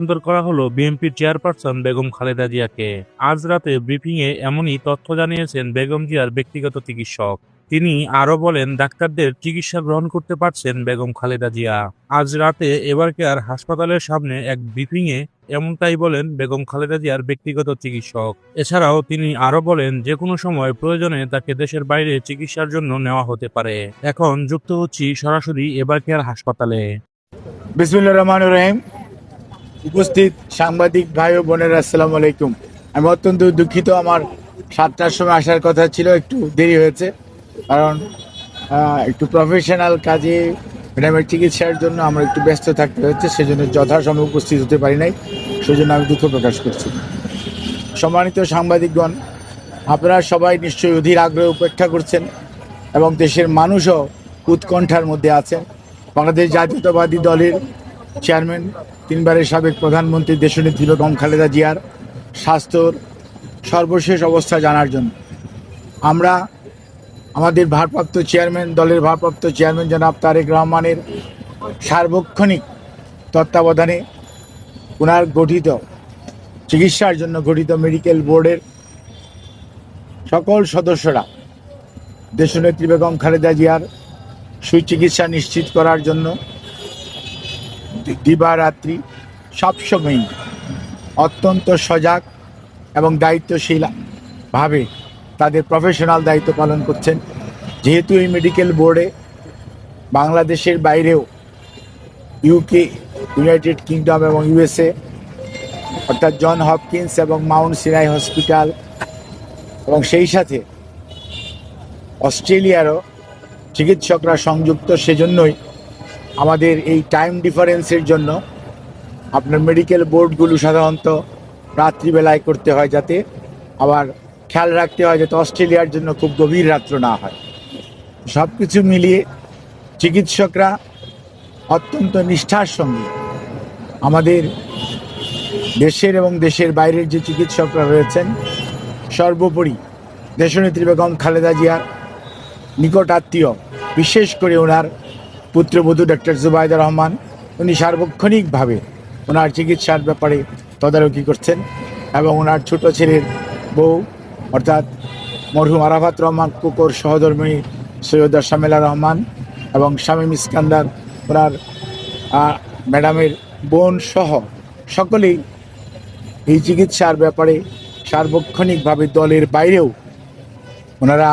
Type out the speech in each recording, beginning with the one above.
স্থানান্তর করা হলো বিএনপির চেয়ারপারসন বেগম খালেদা জিয়াকে। আজ রাতে ব্রিফিংয়ে এমনই তথ্য জানিয়েছেন বেগম জিয়ার ব্যক্তিগত চিকিৎসক। তিনি আরও বলেন, ডাক্তারদের চিকিৎসা গ্রহণ করতে পারছেন বেগম খালেদা জিয়া। আজ রাতে এবার কেয়ার হাসপাতালের সামনে এক ব্রিফিংয়ে এমনটাই বলেন বেগম খালেদা জিয়ার ব্যক্তিগত চিকিৎসক। এছাড়াও তিনি আরও বলেন, যে কোনো সময় প্রয়োজনে তাকে দেশের বাইরে চিকিৎসার জন্য নেওয়া হতে পারে। এখন যুক্ত হচ্ছি সরাসরি এবার কেয়ার হাসপাতালে। বিসমুল্লাহ রহমান রহিম। উপস্থিত সাংবাদিক ভাই ও বোনেরা, আসসালামু আলাইকুম। আমি অত্যন্ত দুঃখিত, আমার সাতটার সময় আসার কথা ছিল, একটু দেরি হয়েছে। কারণ একটু প্রফেশনাল কাজে, ম্যাডামের চিকিৎসার জন্য আমার একটু ব্যস্ত থাকতে হচ্ছে, সেজন্য যথাসময়ে উপস্থিত হতে পারি নাই। সেজন্য আমি দুঃখ প্রকাশ করছি। সম্মানিত সাংবাদিকগণ, আপনারা সবাই নিশ্চয়ই অধীর আগ্রহে উপেক্ষা করছেন এবং দেশের মানুষও উৎকণ্ঠার মধ্যে আছেন। বাংলাদেশ জাতীয়তাবাদী দলের চেয়ারম্যান, তিনবারের সাবেক প্রধানমন্ত্রী দেশনেত্রী বেগম খালেদা জিয়ার স্বাস্থ্যর সর্বশেষ অবস্থা জানার জন্য। আমরা আমাদের ভারপ্রাপ্ত চেয়ারম্যান, দলের ভারপ্রাপ্ত চেয়ারম্যান জনাব তারেক রহমানের সার্বক্ষণিক তত্ত্বাবধানে ওনার গঠিত চিকিৎসার জন্য গঠিত মেডিকেল বোর্ডের সকল সদস্যরা দেশনেত্রী বেগম খালেদা জিয়ার সুচিকিৎসা নিশ্চিত করার জন্য দিবারাত্রি, সবসময়ই অত্যন্ত সজাগ এবং দায়িত্বশীল ভাবে তাদের প্রফেশনাল দায়িত্ব পালন করছেন। যেহেতু এই মেডিকেল বোর্ডে বাংলাদেশের বাইরেও ইউকে ইউনাইটেড কিংডম এবং ইউএসএ অর্থাৎ জন হপকিন্স এবং মাউন্ট সিনাই হসপিটাল এবং সেই সাথে অস্ট্রেলিয়ারও চিকিৎসকরা সংযুক্ত, সেজন্যই আমাদের এই টাইম ডিফারেন্সের জন্য আপনার মেডিকেল বোর্ডগুলো সাধারণত রাত্রিবেলায় করতে হয় যাতে আবার খেয়াল রাখতে হয় যাতে অস্ট্রেলিয়ার জন্য খুব গভীর রাত্র না হয়। সব কিছু মিলিয়ে চিকিৎসকরা অত্যন্ত নিষ্ঠার সঙ্গে আমাদের দেশের এবং দেশের বাইরের যে চিকিৎসকরা রয়েছেন, সর্বোপরি দেশনেত্রী বেগম খালেদা জিয়ার নিকট আত্মীয়, বিশেষ করে ওনার পুত্রবধূ ডক্টর জুবাইদা রহমান, উনি সার্বক্ষণিকভাবে ওনার চিকিৎসার ব্যাপারে তদারকি করছেন এবং ওনার ছোট ছেলের বউ, অর্থাৎ মরহুম আরাফাত রহমান, কুকুর সহধর্মিণী সৈয়দা শামেলা রহমান এবং শামীম ইস্কান্দার ওনার ম্যাডামের বোন সহ সকলেই এই চিকিৎসার ব্যাপারে সার্বক্ষণিকভাবে দলের বাইরেও ওনারা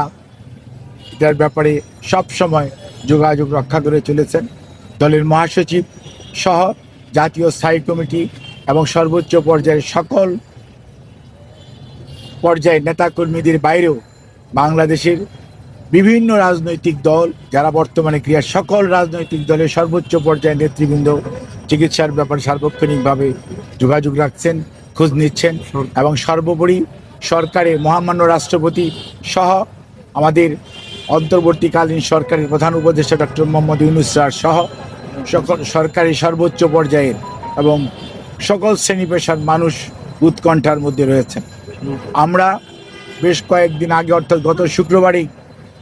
এটার ব্যাপারে সব সময় যোগাযোগ রক্ষা করে চলেছেন। দলের মহাসচিব সহ জাতীয় স্থায়ী কমিটি এবং সর্বোচ্চ পর্যায়ের সকল পর্যায়ের নেতাকর্মীদের বাইরেও বাংলাদেশের বিভিন্ন রাজনৈতিক দল, যারা বর্তমানে ক্রিয়া সকল রাজনৈতিক দলের সর্বোচ্চ পর্যায়ের নেতৃবৃন্দ, চিকিৎসার ব্যাপারে সার্বক্ষণিকভাবে যোগাযোগ রাখছেন, খোঁজ নিচ্ছেন এবং সর্বোপরি সরকারের মহামান্য রাষ্ট্রপতি সহ আমাদের অন্তর্বর্তীকালীন সরকারের প্রধান উপদেষ্টা ডক্টর মোহাম্মদ ইউনুস স্যার সহ সকল সরকারি সর্বোচ্চ পর্যায়ের এবং সকল শ্রেণি পেশার মানুষ উৎকণ্ঠার মধ্যে রয়েছেন। আমরা বেশ কয়েকদিন আগে, অর্থাৎ গত শুক্রবারই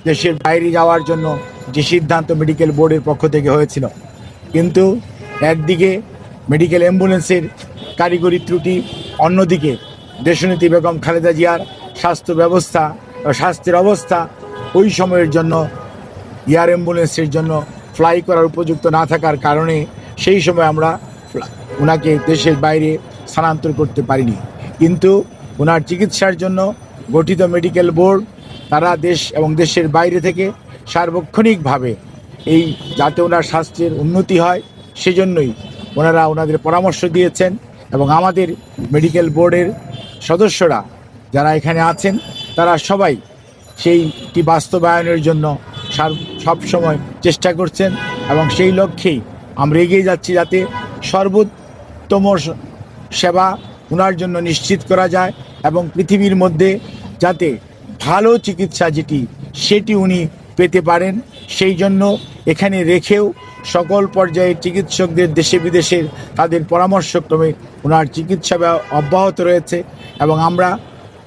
দেশের বাইরে যাওয়ার জন্য যে সিদ্ধান্ত মেডিকেল বোর্ডের পক্ষ থেকে হয়েছিল, কিন্তু একদিকে মেডিকেল অ্যাম্বুলেন্সের কারিগরি ত্রুটি, অন্যদিকে দেশনীতি বেগম খালেদা জিয়ার স্বাস্থ্য ব্যবস্থা স্বাস্থ্যের অবস্থা ওই সময়ের জন্য এয়ার অ্যাম্বুলেন্সের জন্য ফ্লাই করার উপযুক্ত না থাকার কারণে সেই সময় আমরা ওনাকে দেশের বাইরে স্থানান্তর করতে পারিনি। কিন্তু ওনার চিকিৎসার জন্য গঠিত মেডিকেল বোর্ড তারা দেশ এবং দেশের বাইরে থেকে সার্বক্ষণিকভাবে এই যাতে ওনার স্বাস্থ্যের উন্নতি হয়, সেজন্যই ওনারা ওনাদের পরামর্শ দিয়েছেন এবং আমাদের মেডিকেল বোর্ডের সদস্যরা যারা এখানে আছেন, তারা সবাই সেইটি বাস্তবায়নের জন্য সার- সবসময় চেষ্টা করছেন এবং সেই লক্ষ্যেই আমরা এগিয়ে যাচ্ছি যাতে সর্বোত্তম সেবা ওনার জন্য নিশ্চিত করা যায় এবং পৃথিবীর মধ্যে যাতে ভালো চিকিৎসা যেটি, সেটি উনি পেতে পারেন। সেই জন্য এখানে রেখেও সকল পর্যায়ের চিকিৎসকদের দেশে বিদেশের তাদের পরামর্শক্রমে ওনার চিকিৎসা অব্যাহত রয়েছে এবং আমরা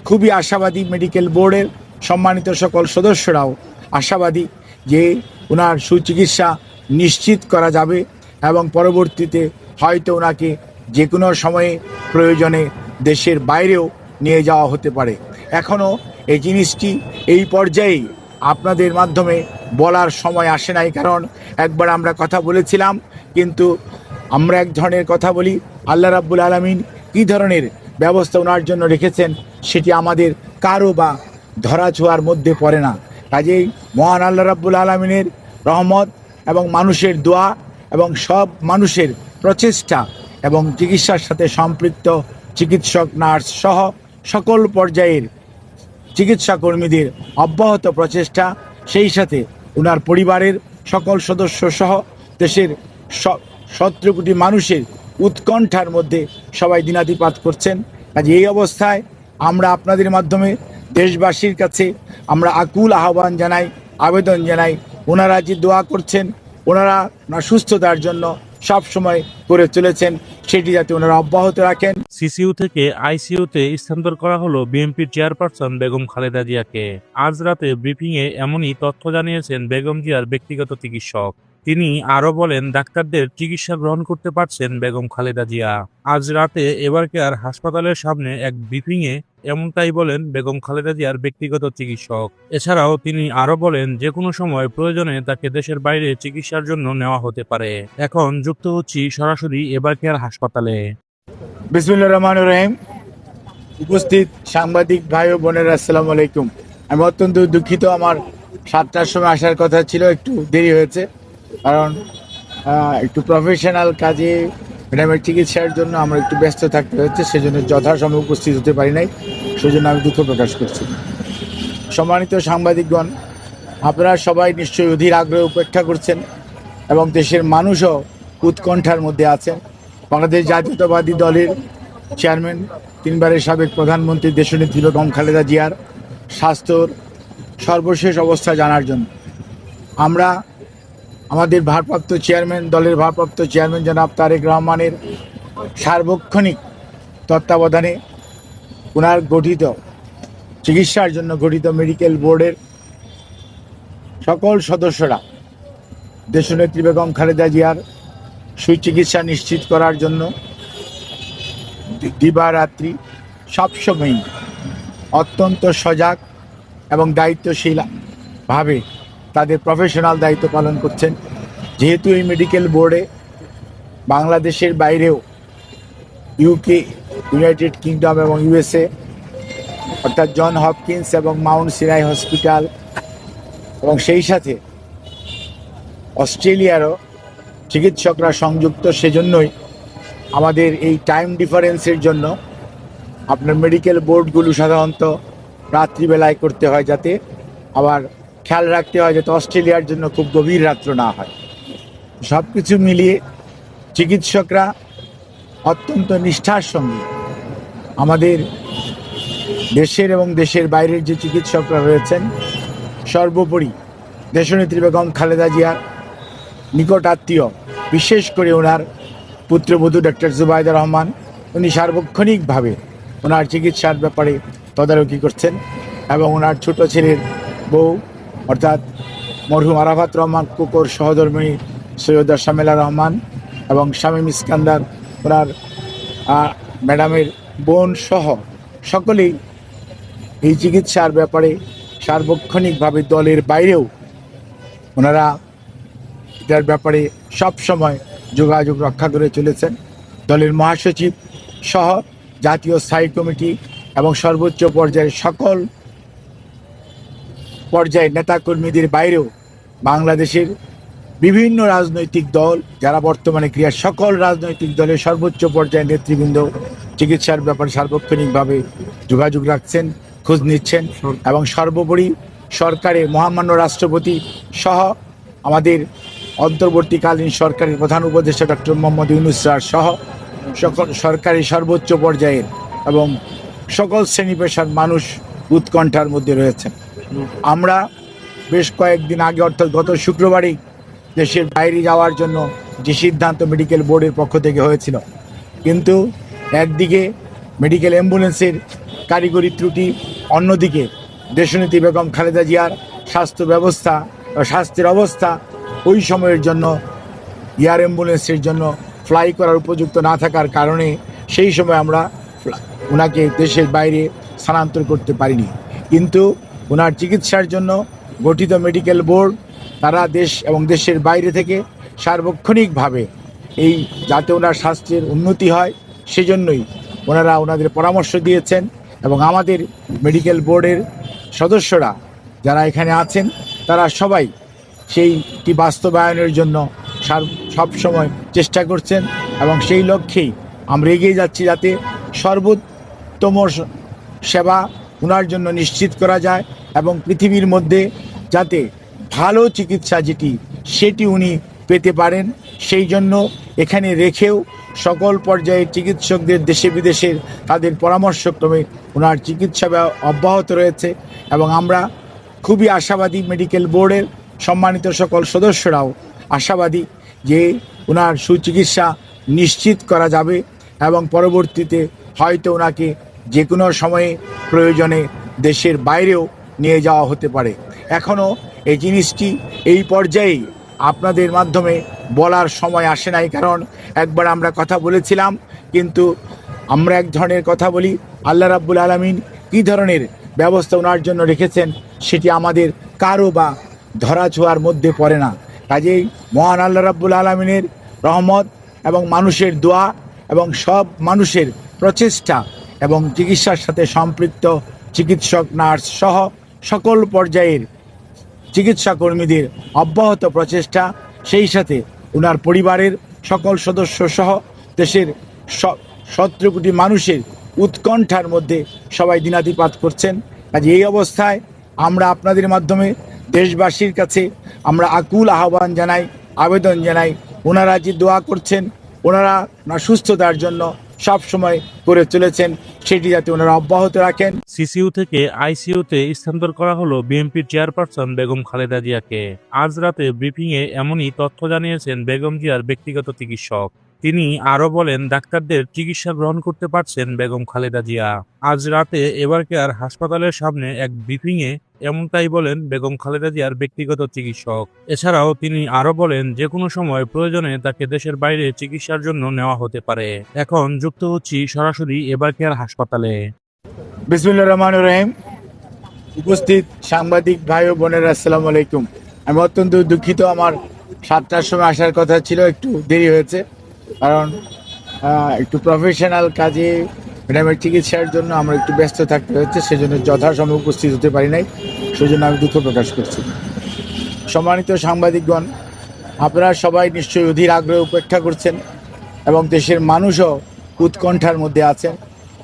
খুবই আশাবাদী মেডিকেল বোর্ডের সম্মানিত সকল সদস্যরাও আশাবাদী যে ওনার সুচিকিৎসা নিশ্চিত করা যাবে এবং পরবর্তীতে হয়তো ওনাকে যে কোনো সময়ে প্রয়োজনে দেশের বাইরেও নিয়ে যাওয়া হতে পারে। এখনও এই জিনিসটি এই পর্যায়েই আপনাদের মাধ্যমে বলার সময় আসে নাই, কারণ একবার আমরা কথা বলেছিলাম, কিন্তু আমরা এক ধরনের কথা বলি, আল্লাহ রাব্বুল আলমিন কী ধরনের ব্যবস্থা ওনার জন্য রেখেছেন সেটি আমাদের কারও বা ধরা ছোঁয়ার মধ্যে পড়ে না। কাজেই মহান আল্লাহ রাব্বুল আলমিনের রহমত এবং মানুষের দোয়া এবং সব মানুষের প্রচেষ্টা এবং চিকিৎসার সাথে সম্পৃক্ত চিকিৎসক, নার্স সহ সকল পর্যায়ের চিকিৎসা কর্মীদের অব্যাহত প্রচেষ্টা, সেই সাথে ওনার পরিবারের সকল সদস্য সহ দেশের সতেরো কোটি মানুষের উৎকণ্ঠার মধ্যে সবাই দিনাতিপাত করছেন। কাজে এই অবস্থায় আমরা আপনাদের মাধ্যমে দেশবাসীর কাছে আমরা আকুল আহ্বান জানাই, আবেদন জানাই। ওনারা যে দোয়া করছেন, ওনারা ওনার সুস্থতার জন্য সব সময় করে চলেছেন। সেটি যাতে ওনারা অব্যাহত রাখেন। সিসিইউ থেকে আইসিইউতে স্থানান্তর করা হলো বিএনপির চেয়ারপারসন বেগম খালেদা জিয়াকে। আজ রাতে ব্রিফিংয়ে এমনই তথ্য জানিয়েছেন বেগম জিয়ার ব্যক্তিগত চিকিৎসক। তিনি আরও বলেন, ডাক্তারদের চিকিৎসা গ্রহণ করতে পারছেন বেগম খালেদা জিয়া। আজ রাতে এবার কেয়ার হাসপাতালের সামনে এক ব্রিফিংয়ে এমনটাই বলেন বেগম খালেদা জিয়ার ব্যক্তিগত চিকিৎসক। এছাড়াও তিনি আরও বলেন, যে কোনো সময় প্রয়োজনে তাকে দেশের বাইরে চিকিৎসার জন্য নেওয়া হতে পারে। এখন যুক্ত হচ্ছি সরাসরি এবার কেয়ার হাসপাতালে। বিসমুল্লাহ রহমান রহিম। উপস্থিত সাংবাদিক ভাই ও বোনেরা, আসসালামু আলাইকুম। আমি অত্যন্ত দুঃখিত, আমার সাতটার সময় আসার কথা ছিল, একটু দেরি হয়েছে। কারণ একটু প্রফেশনাল কাজে ম্যাডামের চিকিৎসার জন্য আমরা একটু ব্যস্ত থাকতে হচ্ছে, সেজন্য যথাসম্ভব উপস্থিত হতে পারি নাই, সেজন্য আমি দুঃখ প্রকাশ করছি। সম্মানিত সাংবাদিকগণ, আপনারা সবাই নিশ্চয়ই অধীর আগ্রহে উপেক্ষা করছেন এবং দেশের মানুষও উৎকণ্ঠার মধ্যে আছেন। বাংলাদেশ জাতীয়তাবাদী দলের চেয়ারম্যান, তিনবারের সাবেক প্রধানমন্ত্রী দেশনেত্রী বেগম খালেদা জিয়ার স্বাস্থ্যর সর্বশেষ অবস্থা জানার জন্য। আমরা আমাদের ভারপ্রাপ্ত চেয়ারম্যান, দলের ভারপ্রাপ্ত চেয়ারম্যান জনাব তারেক রহমানের সার্বক্ষণিক তত্ত্বাবধানে ওনার গঠিত চিকিৎসার জন্য গঠিত মেডিকেল বোর্ডের সকল সদস্যরা দেশনেত্রী বেগম খালেদা জিয়ার সুচিকিৎসা নিশ্চিত করার জন্য দিবারাত্রি সবসময়ই অত্যন্ত সজাগ এবং দায়িত্বশীল ভাবে তাদের প্রফেশনাল দায়িত্ব পালন করছেন। যেহেতু এই মেডিকেল বোর্ডে বাংলাদেশের বাইরেও ইউকে ইউনাইটেড কিংডম এবং ইউএসএ অর্থাৎ জন হপকিন্স এবং মাউন্ট সিনাই হসপিটাল এবং সেই সাথে অস্ট্রেলিয়ারও চিকিৎসকরা সংযুক্ত, সেজন্যই আমাদের এই টাইম ডিফারেন্সের জন্য আপনার মেডিকেল বোর্ডগুলো সাধারণত রাত্রিবেলায় করতে হয় যাতে আবার খেয়াল রাখতে হয় যাতে অস্ট্রেলিয়ার জন্য খুব গভীর রাত্র না হয়। সব কিছু মিলিয়ে চিকিৎসকরা অত্যন্ত নিষ্ঠার সঙ্গে আমাদের দেশের এবং দেশের বাইরের যে চিকিৎসকরা রয়েছেন, সর্বোপরি দেশনেত্রী বেগম খালেদা জিয়ার নিকট আত্মীয়, বিশেষ করে ওনার পুত্রবধূ ডক্টর জুবাইদা রহমান, উনি সার্বক্ষণিকভাবে ওনার চিকিৎসার ব্যাপারে তদারকি করছেন এবং ওনার ছোট ছেলের বউ অর্থাৎ মরহুম আরাফাত রহমান কুকুর সহধর্মিণী সৈয়দা শামেলা রহমান এবং শামীম ইস্কান্দার ওনার ম্যাডামের বোন সহ সকলেই এই চিকিৎসার ব্যাপারে সার্বক্ষণিকভাবে দলের বাইরেও ওনারা এটার ব্যাপারে সব সময় যোগাযোগ রক্ষা করে চলেছেন। দলের মহাসচিব সহ জাতীয় স্থায়ী কমিটি এবং সর্বোচ্চ পর্যায়ের সকল পর্যায়ের নেতাকর্মীদের বাইরেও বাংলাদেশের বিভিন্ন রাজনৈতিক দল, যারা বর্তমানে ক্রিয়া সকল রাজনৈতিক দলের সর্বোচ্চ পর্যায়ের নেতৃবৃন্দ, চিকিৎসার ব্যাপারে সার্বক্ষণিকভাবে যোগাযোগ রাখছেন, খোঁজ নিচ্ছেন এবং সর্বোপরি সরকারের মহামান্য রাষ্ট্রপতি সহ আমাদের অন্তর্বর্তীকালীন সরকারের প্রধান উপদেষ্টা ডক্টর মোহাম্মদ ইউনুস সহ সকল সরকারি সর্বোচ্চ পর্যায়ের এবং সকল শ্রেণি পেশার মানুষ উৎকণ্ঠার মধ্যে রয়েছেন। আমরা বেশ কয়েকদিন আগে, অর্থাৎ গত শুক্রবারই দেশের বাইরে যাওয়ার জন্য যে সিদ্ধান্ত মেডিকেল বোর্ডের পক্ষ থেকে হয়েছিল। কিন্তু একদিকে মেডিকেল অ্যাম্বুলেন্সের কারিগরি ত্রুটি, অন্যদিকে দেশনীতি বেগম খালেদা জিয়ার স্বাস্থ্য ব্যবস্থা স্বাস্থ্যের অবস্থা ওই সময়ের জন্য, এয়ার অ্যাম্বুলেন্সের জন্য ফ্লাই করার উপযুক্ত না থাকার কারণে সেই সময় আমরা ওনাকে দেশের বাইরে স্থানান্তর করতে পারিনি। কিন্তু ওনার চিকিৎসার জন্য গঠিত মেডিকেল বোর্ড, তারা দেশ এবং দেশের বাইরে থেকে সার্বক্ষণিকভাবে এই যাতে ওনার স্বাস্থ্যের উন্নতি হয়, সেজন্যই ওনারা ওনাদের পরামর্শ দিয়েছেন এবং আমাদের মেডিকেল বোর্ডের সদস্যরা যারা এখানে আছেন, তারা সবাই সেইটি বাস্তবায়নের জন্য সার- সবসময় চেষ্টা করছেন এবং সেই লক্ষ্যেই আমরা এগিয়ে যাচ্ছি যাতে সর্বোত্তম সেবা ওনার জন্য নিশ্চিত করা যায় এবং পৃথিবীর মধ্যে যাতে ভালো চিকিৎসা যেটি, সেটি উনি পেতে পারেন। সেই জন্য এখানে রেখেও সকল পর্যায়ের চিকিৎসকদের দেশে বিদেশের তাদের পরামর্শক্রমে ওনার চিকিৎসা অব্যাহত রয়েছে এবং আমরা খুবই আশাবাদী মেডিকেল বোর্ডের সম্মানিত সকল সদস্যরাও আশাবাদী যে ওনার সুচিকিৎসা নিশ্চিত করা যাবে এবং পরবর্তীতে হয়তো ওনাকে যে কোনো সময়ে প্রয়োজনে দেশের বাইরেও নিয়ে যাওয়া হতে পারে। এখনও এই জিনিসটি এই পর্যায়েই আপনাদের মাধ্যমে বলার সময় আসে নাই, কারণ একবার আমরা কথা বলেছিলাম, কিন্তু আমরা এক ধরনের কথা বলি, আল্লাহ রাব্বুল আলমিন কী ধরনের ব্যবস্থা ওনার জন্য রেখেছেন সেটি আমাদের কারও বা ধরা ছোঁয়ার মধ্যে পড়ে না। কাজেই মহান আল্লাহ রাব্বুল আলমিনের রহমত এবং মানুষের দোয়া এবং সব মানুষের প্রচেষ্টা এবং চিকিৎসার সাথে সম্পৃক্ত চিকিৎসক, নার্স সহ সকল পর্যায়ের চিকিৎসা কর্মীদের অব্যাহত প্রচেষ্টা। সেই সাথে ওনার পরিবারের সকল সদস্য সহ দেশের সতেরো কোটি মানুষের উৎকণ্ঠার মধ্যে সবাই দিনাতিপাত করছেন। কাজে এই অবস্থায় আমরা আপনাদের মাধ্যমে দেশবাসীর কাছে আমরা আকুল আহ্বান জানাই, আবেদন জানাই। ওনারা যে দোয়া করছেন ওনারা ওনার সুস্থতার জন্য সব সময় করে চলেছেন সেটি যাতে ওনারা অব্যাহত রাখেন। সিসিইউ থেকে আইসিইউতে স্থানান্তর করা হলো বিএনপির চেয়ারপারসন বেগম খালেদা জিয়াকে। আজ রাতে এ এমনই তথ্য জানিয়েছেন বেগম জিয়ার ব্যক্তিগত চিকিৎসক। তিনি আরও বলেন, ডাক্তারদের চিকিৎসা গ্রহণ করতে পারছেন বেগম খালেদা জিয়া। আজ রাতে এবার কেয়ার হাসপাতালের সামনে এক ব্রিফিংয়ে এমনটাই বলেন বেগম খালেদা জিয়ার ব্যক্তিগত চিকিৎসক। এছাড়াও তিনি আরও বলেন, যে কোনো সময় প্রয়োজনে তাকে দেশের বাইরে চিকিৎসার জন্য নেওয়া হতে পারে। এখন যুক্ত হচ্ছি সরাসরি এবার কেয়ার হাসপাতালে। বিসমুল্লাহ রহমান রহিম। উপস্থিত সাংবাদিক ভাই ও বোনের, আসসালামু আলাইকুম। আমি অত্যন্ত দুঃখিত, আমার সাতটার সময় আসার কথা ছিল, একটু দেরি হয়েছে। কারণ একটু প্রফেশনাল কাজে ম্যাডামের চিকিৎসার জন্য আমরা একটু ব্যস্ত থাকতে হচ্ছে, সেজন্য যথাসম্ভব উপস্থিত হতে পারি নাই, সেজন্য আমি দুঃখ প্রকাশ করছি। সম্মানিত সাংবাদিকগণ, আপনারা সবাই নিশ্চয়ই অধীর আগ্রহে উপেক্ষা করছেন এবং দেশের মানুষও উৎকণ্ঠার মধ্যে আছেন।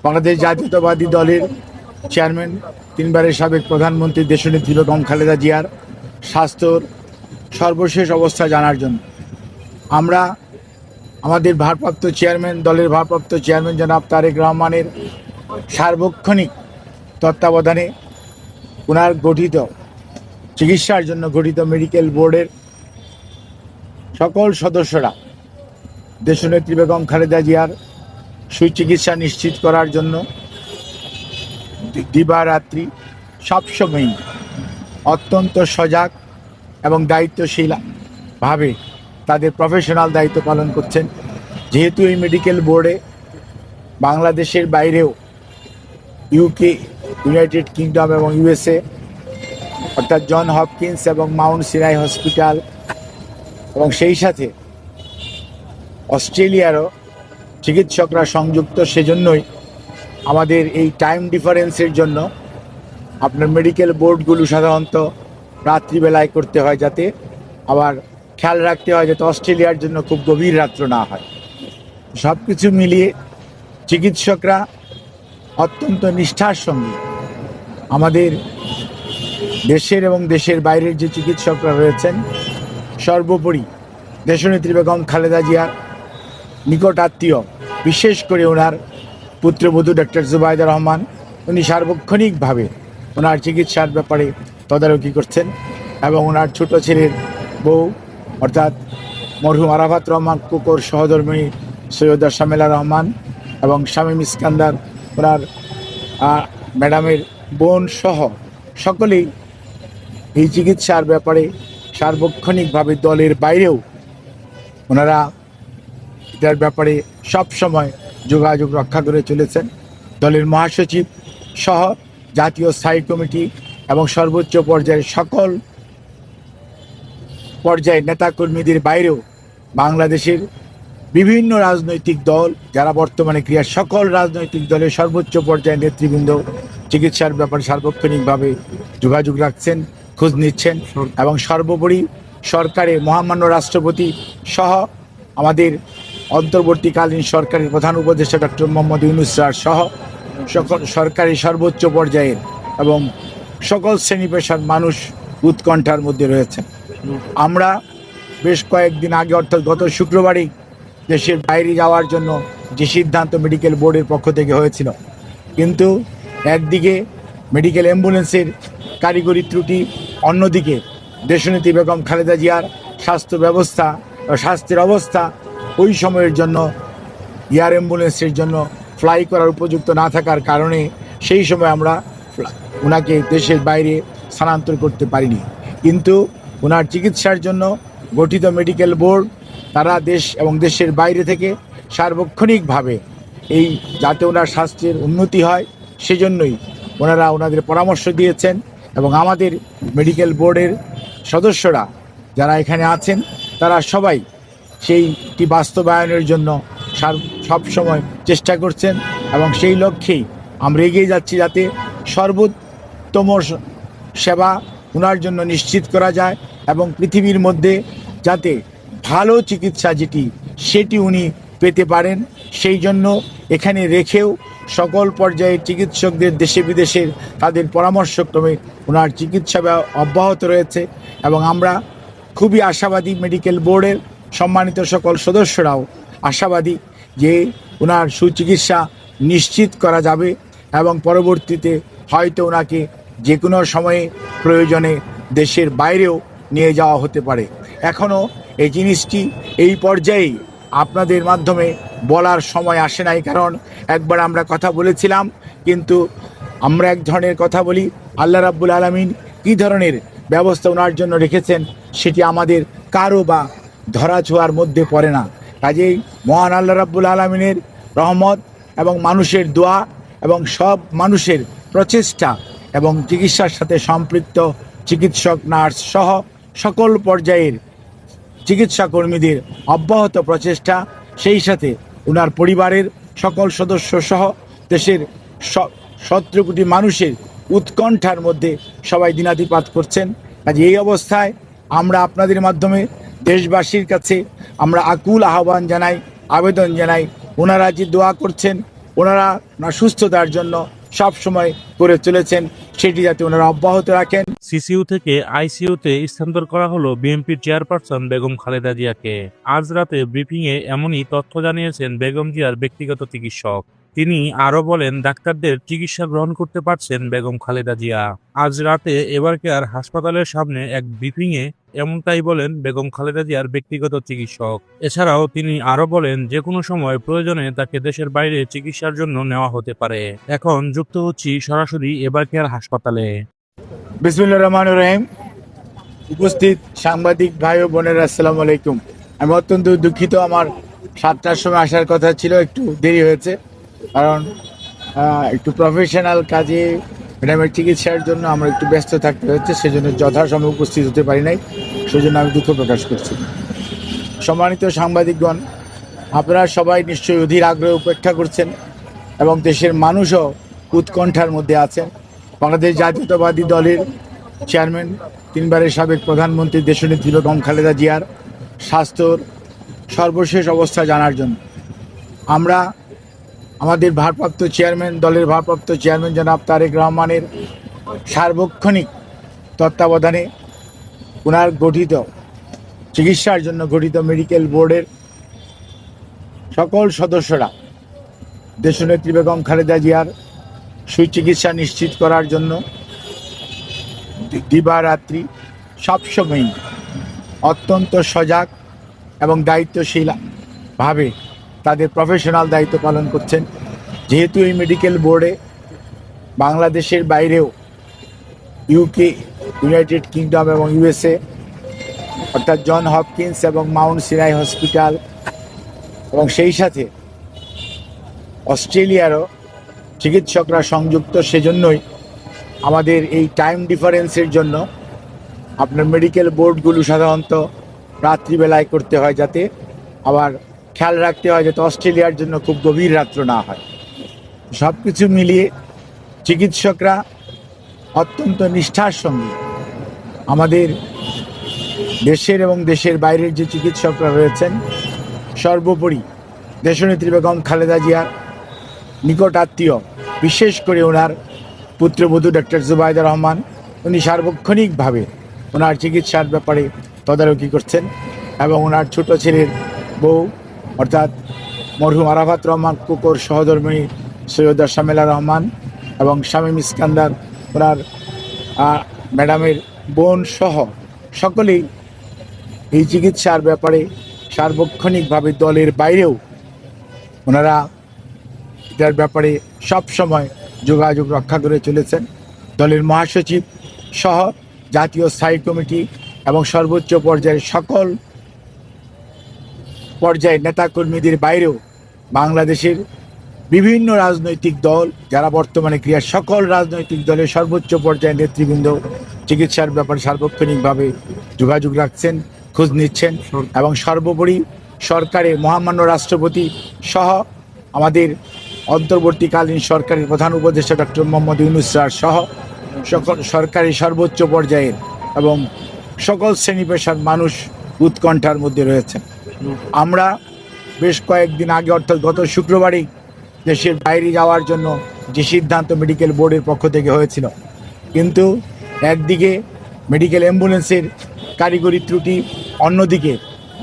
বাংলাদেশ জাতীয়তাবাদী দলের চেয়ারম্যান, তিনবারের সাবেক প্রধানমন্ত্রী দেশনেত্রী বেগম খালেদা জিয়ার স্বাস্থ্যর সর্বশেষ অবস্থা জানার জন্য। আমরা আমাদের ভারপ্রাপ্ত চেয়ারম্যান, দলের ভারপ্রাপ্ত চেয়ারম্যান জনাব তারেক রহমানের সার্বক্ষণিক তত্ত্বাবধানে ওনার গঠিত চিকিৎসার জন্য গঠিত মেডিকেল বোর্ডের সকল সদস্যরা দেশনেত্রী বেগম খালেদা জিয়ার সুচিকিৎসা নিশ্চিত করার জন্য দিবারাত্রি সবসময়ই অত্যন্ত সজাগ এবং দায়িত্বশীল ভাবে তাদের প্রফেশনাল দায়িত্ব পালন করছেন। যেহেতু এই মেডিকেল বোর্ডে বাংলাদেশের বাইরেও ইউকে ইউনাইটেড কিংডম এবং ইউএসএ অর্থাৎ জন হপকিন্স এবং মাউন্ট সিনাই হসপিটাল এবং সেই সাথে অস্ট্রেলিয়ারও চিকিৎসকরা সংযুক্ত, সেজন্যই আমাদের এই টাইম ডিফারেন্সের জন্য আপনার মেডিকেল বোর্ডগুলো সাধারণত রাত্রিবেলায় করতে হয় যাতে আবার খেয়াল রাখতে হয় যাতে অস্ট্রেলিয়ার জন্য খুব গভীর রাত্র না হয়। সব কিছু মিলিয়ে চিকিৎসকরা অত্যন্ত নিষ্ঠার সঙ্গে আমাদের দেশের এবং দেশের বাইরের যে চিকিৎসকরা রয়েছেন, সর্বোপরি দেশনেত্রী বেগম খালেদা জিয়ার নিকট আত্মীয়, বিশেষ করে ওনার পুত্রবধূ ডক্টর জুবাইদা রহমান, উনি সার্বক্ষণিকভাবে ওনার চিকিৎসার ব্যাপারে তদারকি করছেন এবং ওনার ছোট ছেলের বউ অর্থাৎ মরহুম আরাফাত রহমান কুকুর সহধর্মী সৈয়দা শামেলা রহমান এবং শামীম ইস্কান্দার ওনার ম্যাডামের বোন সহ সকলেই এই চিকিৎসার ব্যাপারে সার্বক্ষণিকভাবে দলের বাইরেও ওনারা এটার ব্যাপারে সব সময় যোগাযোগ রক্ষা করে চলেছেন। দলের মহাসচিব সহ জাতীয় স্থায়ী কমিটি এবং সর্বোচ্চ পর্যায়ের সকল পর্যায়ের নেতাকর্মীদের বাইরেও বাংলাদেশের বিভিন্ন রাজনৈতিক দল, যারা বর্তমানে ক্রিয়া, সকল রাজনৈতিক দলের সর্বোচ্চ পর্যায়ের নেতৃবৃন্দ চিকিৎসার ব্যাপারে সার্বক্ষণিকভাবে যোগাযোগ রাখছেন, খোঁজ নিচ্ছেন এবং সর্বোপরি সরকারের মহামান্য রাষ্ট্রপতি সহ আমাদের অন্তর্বর্তীকালীন সরকারের প্রধান উপদেষ্টা ডক্টর মোহাম্মদ ইউনুস সহ সকল সরকারি সর্বোচ্চ পর্যায়ের এবং সকল শ্রেণি পেশার মানুষ উৎকণ্ঠার মধ্যে রয়েছেন। আমরা বেশ কয়েকদিন আগে, অর্থাৎ গত শুক্রবারই দেশের বাইরে যাওয়ার জন্য যে সিদ্ধান্ত মেডিকেল বোর্ডের পক্ষ থেকে হয়েছিল। কিন্তু একদিকে মেডিকেল অ্যাম্বুলেন্সের কারিগরি ত্রুটি, অন্যদিকে দেশনীতি বেগম খালেদা জিয়ার স্বাস্থ্য ব্যবস্থা স্বাস্থ্যের অবস্থা ওই সময়ের জন্য এয়ার অ্যাম্বুলেন্সের জন্য ফ্লাই করার উপযুক্ত না থাকার কারণে সেই সময় আমরা ওনাকে দেশের বাইরে স্থানান্তর করতে পারিনি। কিন্তু ওনার চিকিৎসার জন্য গঠিত মেডিকেল বোর্ড তারা দেশ এবং দেশের বাইরে থেকে সার্বক্ষণিকভাবে এই যাতে ওনার স্বাস্থ্যের উন্নতি হয়, সেজন্যই ওনারা ওনাদের পরামর্শ দিয়েছেন এবং আমাদের মেডিকেল বোর্ডের সদস্যরা যারা এখানে আছেন, তারা সবাই সেইটি বাস্তবায়নের জন্য সার- সবসময় চেষ্টা করছেন এবং সেই লক্ষ্যেই আমরা এগিয়ে যাচ্ছি যাতে সর্বোত্তম সেবা ওনার জন্য নিশ্চিত করা যায়। এবং পৃথিবীর মধ্যে যাতে ভালো চিকিৎসা যেটি, সেটি উনি পেতে পারেন, সেই জন্য এখানে রেখেও সকল পর্যায়ে চিকিৎসকদের দেশে বিদেশের তাদের পরামর্শক্রমে ওনার চিকিৎসা অব্যাহত রয়েছে এবং আমরা খুবই আশাবাদী মেডিকেল বোর্ডের সম্মানিত সকল সদস্যরাও আশাবাদী যে ওনার সুচিকিৎসা নিশ্চিত করা যাবে এবং পরবর্তীতে হয়তো ওনাকে যে কোনো সময়ে প্রয়োজনে দেশের বাইরেও নিয়ে যাওয়া হতে পারে। এখনও এই জিনিসটি এই পর্যায়েই আপনাদের মাধ্যমে বলার সময় আসে নাই, কারণ একবার আমরা কথা বলেছিলাম, কিন্তু আমরা এক ধরনের কথা বলি, আল্লাহ রাব্বুল আলমিন কী ধরনের ব্যবস্থা ওনার জন্য রেখেছেন সেটি আমাদের কারও বা ধরাছোঁয়ার মধ্যে পড়ে না। কাজেই মহান আল্লাহ রাব্বুল আলমিনের রহমত এবং মানুষের দোয়া এবং সব মানুষের প্রচেষ্টা এবং চিকিৎসার সাথে সম্পৃক্ত চিকিৎসক, নার্স সহ সকল পর্যায়ের চিকিৎসা কর্মীদের অব্যাহত প্রচেষ্টা, সেই সাথে ওনার পরিবারের সকল সদস্য সহ দেশের সতেরো কোটি মানুষের উৎকণ্ঠার মধ্যে সবাই দিনাতিপাত করছেন। কাজে এই অবস্থায় আমরা আপনাদের মাধ্যমে দেশবাসীর কাছে আমরা আকুল আহ্বান জানাই, আবেদন জানাই। ওনারা যে দোয়া করছেন, ওনার সুস্থতার জন্য সব সময় করে চলেছেন সেটি যাতে ওনারা অব্যাহত রাখেন। সিসিউ থেকে আইসিইউতে স্থানান্তর করা হলো বিএনপির চেয়ারপারসন বেগম খালেদা জিয়াকে। আজ রাতে এ এমনই তথ্য জানিয়েছেন বেগম জিয়ার ব্যক্তিগত চিকিৎসক। তিনি আরও বলেন, ডাক্তারদের চিকিৎসা গ্রহণ করতে পারছেন বেগম খালেদা জিয়া। আজ রাতে এবার কেয়ার হাসপাতালের সামনে এক ব্রিফিংয়ে? এমনটাই বলেন বেগম খালেদা জিয়ার ব্যক্তিগত চিকিৎসক। এছাড়াও তিনি আরও বলেন, যে কোনো সময় প্রয়োজনে তাকে দেশের বাইরে চিকিৎসার জন্য নেওয়া হতে পারে। এখন যুক্ত হচ্ছি সরাসরি এবার কেয়ার হাসপাতালে। বিসমুল্লাহ রহমান রহিম। উপস্থিত সাংবাদিক ভাই ও বোনেরা, আসসালামু আলাইকুম। আমি অত্যন্ত দুঃখিত, আমার সাতটার সময় আসার কথা ছিল, একটু দেরি হয়েছে। কারণ একটু প্রফেশনাল কাজে ম্যাডামের চিকিৎসার জন্য আমরা একটু ব্যস্ত থাকতে হচ্ছে, সেজন্য যথাসম্ভব উপস্থিত হতে পারি নাই, সেজন্য আমি দুঃখ প্রকাশ করছি। সম্মানিত সাংবাদিকগণ, আপনারা সবাই নিশ্চয়ই অধীর আগ্রহে উপেক্ষা করছেন এবং দেশের মানুষও উৎকণ্ঠার মধ্যে আছেন। বাংলাদেশ জাতীয়তাবাদী দলের চেয়ারম্যান, তিনবারের সাবেক প্রধানমন্ত্রী দেশনেত্রী বেগম খালেদা জিয়ার স্বাস্থ্যর সর্বশেষ অবস্থা জানার জন্য আমরা আমাদের ভারপ্রাপ্ত চেয়ারম্যান, দলের ভারপ্রাপ্ত চেয়ারম্যান জনাব তারেক রহমানের সার্বক্ষণিক তত্ত্বাবধানে ওনার গঠিত চিকিৎসার জন্য গঠিত মেডিকেল বোর্ডের সকল সদস্যরা দেশনেত্রী বেগম খালেদা জিয়ার সুচিকিৎসা নিশ্চিত করার জন্য দিবারাত্রি সবসময়ই অত্যন্ত সজাগ এবং দায়িত্বশীল ভাবে তাদের প্রফেশনাল দায়িত্ব পালন করছেন। যেহেতু এই মেডিকেল বোর্ডে বাংলাদেশের বাইরেও ইউকে ইউনাইটেড কিংডম এবং ইউএসএ অর্থাৎ জন হপকিন্স এবং মাউন্ট সিনাই হসপিটাল এবং সেই সাথে অস্ট্রেলিয়ারও চিকিৎসকরা সংযুক্ত, সেজন্যই আমাদের এই টাইম ডিফারেন্সের জন্য আপনার মেডিকেল বোর্ডগুলো সাধারণত রাত্রিবেলায় করতে হয় যাতে আবার খেয়াল রাখতে হয় যাতে অস্ট্রেলিয়ার জন্য খুব গভীর রাত্র না হয়। সব কিছু মিলিয়ে চিকিৎসকরা অত্যন্ত নিষ্ঠার সঙ্গে আমাদের দেশের এবং দেশের বাইরের যে চিকিৎসকরা রয়েছেন, সর্বোপরি দেশনেত্রী বেগম খালেদা জিয়ার নিকট আত্মীয়, বিশেষ করে ওনার পুত্রবধূ ডক্টর জুবাইদা রহমান, উনি সার্বক্ষণিকভাবে ওনার চিকিৎসার ব্যাপারে তদারকি করছেন এবং ওনার ছোট ছেলের বউ অর্থাৎ মরহুম আরাফাত রহমান কুকুর সহধর্মী সৈয়দা শামেলা রহমান এবং শামীম ইস্কান্দার ওনার ম্যাডামের বোন সহ সকলেই এই চিকিৎসার ব্যাপারে সার্বক্ষণিকভাবে দলের বাইরেও ওনারা এটার ব্যাপারে সব সময় যোগাযোগ রক্ষা করে চলেছেন। দলের মহাসচিব সহ জাতীয় স্থায়ী কমিটি এবং সর্বোচ্চ পর্যায়ের সকল পর্যায়ের নেতাকর্মীদের বাইরেও বাংলাদেশের বিভিন্ন রাজনৈতিক দল, যারা বর্তমানে ক্রিয়া সকল রাজনৈতিক দলের সর্বোচ্চ পর্যায়ের নেতৃবৃন্দ, চিকিৎসার ব্যাপারে সার্বক্ষণিকভাবে যোগাযোগ রাখছেন, খোঁজ নিচ্ছেন এবং সর্বোপরি সরকারের মহামান্য রাষ্ট্রপতি সহ আমাদের অন্তর্বর্তীকালীন সরকারের প্রধান উপদেষ্টা ডক্টর মোহাম্মদ ইউনুস সহ সকল সরকারি সর্বোচ্চ পর্যায়ের এবং সকল শ্রেণি পেশার মানুষ উৎকণ্ঠার মধ্যে রয়েছেন। আমরা বেশ কয়েকদিন আগে, অর্থাৎ গত শুক্রবারই দেশের বাইরে যাওয়ার জন্য যে সিদ্ধান্ত মেডিকেল বোর্ডের পক্ষ থেকে হয়েছিল। কিন্তু একদিকে মেডিকেল অ্যাম্বুলেন্সের কারিগরি ত্রুটি, অন্যদিকে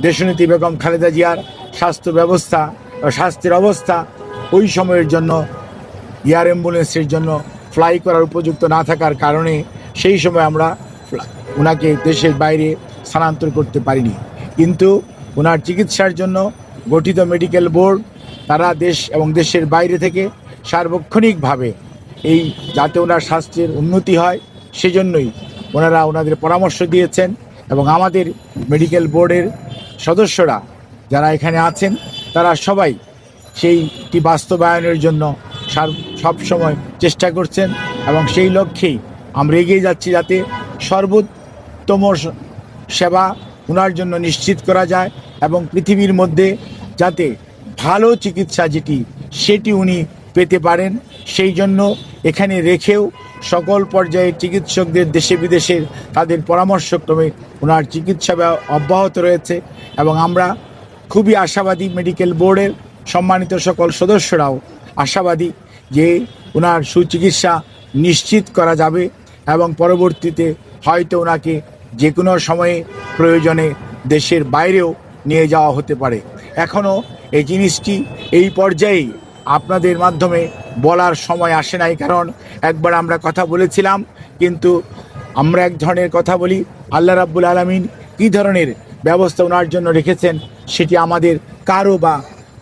দেশনীতি বেগম খালেদা জিয়ার স্বাস্থ্য ব্যবস্থা স্বাস্থ্যের অবস্থা ওই সময়ের জন্য এয়ার অ্যাম্বুলেন্সের জন্য ফ্লাই করার উপযুক্ত না থাকার কারণে সেই সময় আমরা ওনাকে দেশের বাইরে স্থানান্তর করতে পারিনি। কিন্তু ওনার চিকিৎসার জন্য গঠিত মেডিকেল বোর্ড তারা দেশ এবং দেশের বাইরে থেকে সার্বক্ষণিকভাবে এই যাতে ওনার স্বাস্থ্যের উন্নতি হয়, সেজন্যই ওনারা ওনাদের পরামর্শ দিয়েছেন এবং আমাদের মেডিকেল বোর্ডের সদস্যরা যারা এখানে আছেন, তারা সবাই সেইটি বাস্তবায়নের জন্য সব সময় চেষ্টা করছেন এবং সেই লক্ষ্যেই আমরা এগিয়ে যাচ্ছি যাতে সর্বোত্তম সেবা ওনার জন্য নিশ্চিত করা যায় এবং পৃথিবীর মধ্যে যাতে ভালো চিকিৎসা যেটি, সেটি উনি পেতে পারেন। সেই জন্য এখানে রেখেও সকল পর্যায়ের চিকিৎসকদের দেশে বিদেশের তাদের পরামর্শক্রমে ওনার চিকিৎসা অব্যাহত রয়েছে এবং আমরা খুবই আশাবাদী মেডিকেল বোর্ডের সম্মানিত সকল সদস্যরাও আশাবাদী যে ওনার সুচিকিৎসা নিশ্চিত করা যাবে এবং পরবর্তীতে হয়তো ওনাকে যে কোনো সময়ে প্রয়োজনে দেশের বাইরেও নিয়ে যাওয়া হতে পারে। এখনও এই জিনিসটি এই পর্যায়েই আপনাদের মাধ্যমে বলার সময় আসে নাই, কারণ একবার আমরা কথা বলেছিলাম, কিন্তু আমরা এক ধরনের কথা বলি, আল্লাহ রাব্বুল আলমিন কী ধরনের ব্যবস্থা ওনার জন্য রেখেছেন সেটি আমাদের কারও বা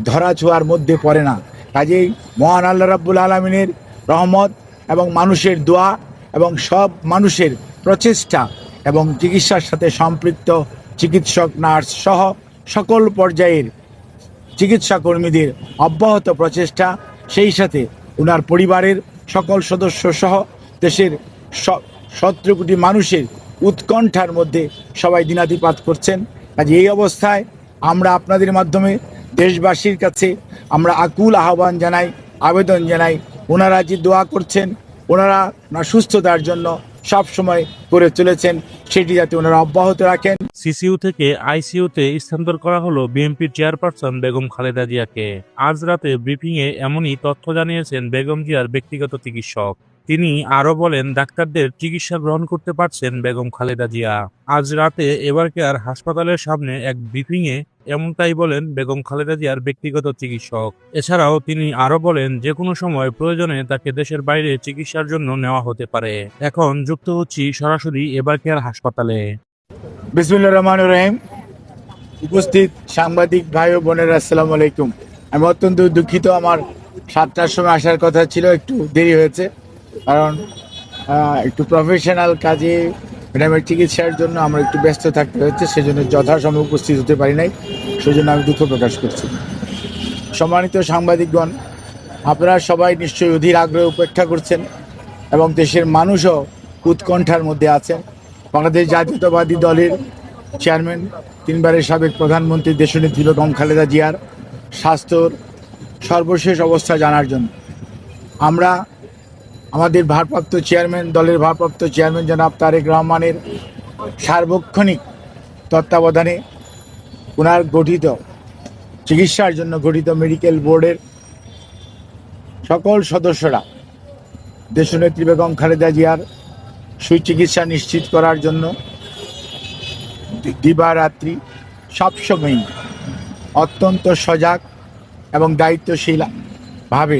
ধরাছোঁয়ার মধ্যে পড়ে না। কাজেই মহান আল্লাহ রাব্বুল আলমিনের রহমত এবং মানুষের দোয়া এবং সব মানুষের প্রচেষ্টা এবং চিকিৎসার সাথে সম্পৃক্ত চিকিৎসক, নার্স সহ সকল পর্যায়ের চিকিৎসা কর্মীদের অব্যাহত প্রচেষ্টা। সেই সাথে ওনার পরিবারের সকল সদস্য সহ দেশের সতেরো কোটি মানুষের উৎকণ্ঠার মধ্যে সবাই দিনাতিপাত করছেন। কাজে এই অবস্থায় আমরা আপনাদের মাধ্যমে দেশবাসীর কাছে আমরা আকুল আহ্বান জানাই, আবেদন জানাই। ওনারা যে দোয়া করছেন, ওনার সুস্থতার জন্য সব সময় করে চলেছেন সেটি যাতে ওনারা অব্যাহত রাখেন। সিসিউ থেকে আইসিইউতে স্থানান্তর করা হলো বিএনপির চেয়ারপারসন বেগম খালেদা জিয়াকে। আজ রাতে ব্রিফিংয়ে এমনই তথ্য জানিয়েছেন বেগম জিয়ার ব্যক্তিগত চিকিৎসক। তিনি আরও বলেন, ডাক্তারদের চিকিৎসা গ্রহণ করতে পারছেন বেগম খালেদা জিয়া। আজ রাতে এবার কেয়ার হাসপাতালের সামনে এক ব্রিফিংয়ে এমনটাই বলেন বেগম খালেদা জিয়ার ব্যক্তিগত চিকিৎসক। এছাড়াও তিনি আরও বলেন যে কোনো সময় প্রয়োজনে তাকে দেশের বাইরে চিকিৎসার জন্য নেওয়া হতে পারে। এখন যুক্ত হচ্ছি সরাসরি এবার হাসপাতালে। বিসমুল্লাহ রহমান রহিম। উপস্থিত সাংবাদিক ভাই ও বোনেরা, আসসালামু আলাইকুম। আমি অত্যন্ত দুঃখিত, আমার সাতটার সময় আসার কথা ছিল, একটু দেরি হয়েছে। কারণ একটু প্রফেশনাল কাজে ম্যাডামের চিকিৎসার জন্য আমরা একটু ব্যস্ত থাকতে হচ্ছে, সেজন্য যথাসময়ে উপস্থিত হতে পারি নাই। সেজন্য আমি দুঃখ প্রকাশ করছি। সম্মানিত সাংবাদিকগণ, আপনারা সবাই নিশ্চয়ই অধীর আগ্রহে উপেক্ষা করছেন এবং দেশের মানুষও উৎকণ্ঠার মধ্যে আছেন। বাংলাদেশ জাতীয়তাবাদী দলের চেয়ারম্যান, তিনবারের সাবেক প্রধানমন্ত্রী দেশনেত্রী বেগম খালেদা জিয়ার স্বাস্থ্যর সর্বশেষ অবস্থা জানার জন্য আমরা আমাদের ভারপ্রাপ্ত চেয়ারম্যান, দলের ভারপ্রাপ্ত চেয়ারম্যান জনাব তারেক রহমানের সার্বক্ষণিক তত্ত্বাবধানে ওনার গঠিত চিকিৎসার জন্য গঠিত মেডিকেল বোর্ডের সকল সদস্যরা দেশনেত্রী বেগম খালেদা জিয়ার সুচিকিৎসা নিশ্চিত করার জন্য দিবারাত্রি সবসময়ই অত্যন্ত সজাগ এবং দায়িত্বশীল ভাবে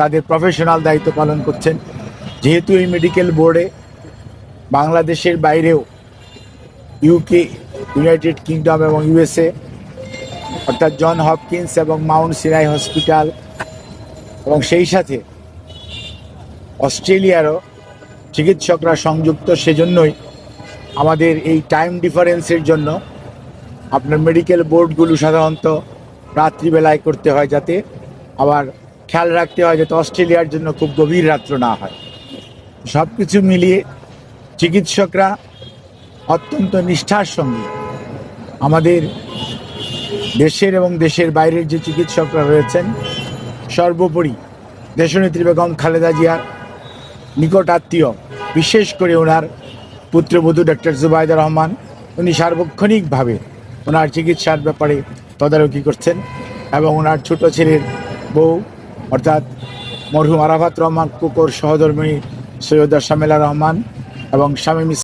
তাদের প্রফেশনাল দায়িত্ব পালন করছেন। যেহেতু এই মেডিকেল বোর্ডে বাংলাদেশের বাইরেও ইউকে ইউনাইটেড কিংডম এবং ইউএসএ অর্থাৎ জন হপকিন্স এবং মাউন্ট সিনাই হসপিটাল এবং সেই সাথে অস্ট্রেলিয়ারও চিকিৎসকরা সংযুক্ত, সেজন্যই আমাদের এই টাইম ডিফারেন্সের জন্য আপনার মেডিকেল বোর্ডগুলো সাধারণত রাত্রিবেলায় করতে হয় যাতে আবার খেয়াল রাখতে হয় যাতে অস্ট্রেলিয়ার জন্য খুব গভীর রাত্র না হয়। সব কিছু মিলিয়ে চিকিৎসকরা অত্যন্ত নিষ্ঠার সঙ্গে আমাদের দেশের এবং দেশের বাইরের যে চিকিৎসকরা রয়েছেন, সর্বোপরি দেশনেত্রী বেগম খালেদা জিয়ার নিকট আত্মীয়, বিশেষ করে ওনার পুত্রবধূ ডক্টর জুবাইদা রহমান, উনি সার্বক্ষণিকভাবে ওনার চিকিৎসার ব্যাপারে তদারকি করছেন এবং ওনার ছোট ছেলের বউ অর্থাৎ মরহুম আরাফাত রহমান কুকুর সহধর্মিণী সৈয়দা শামেলা রহমান এবং স্বামী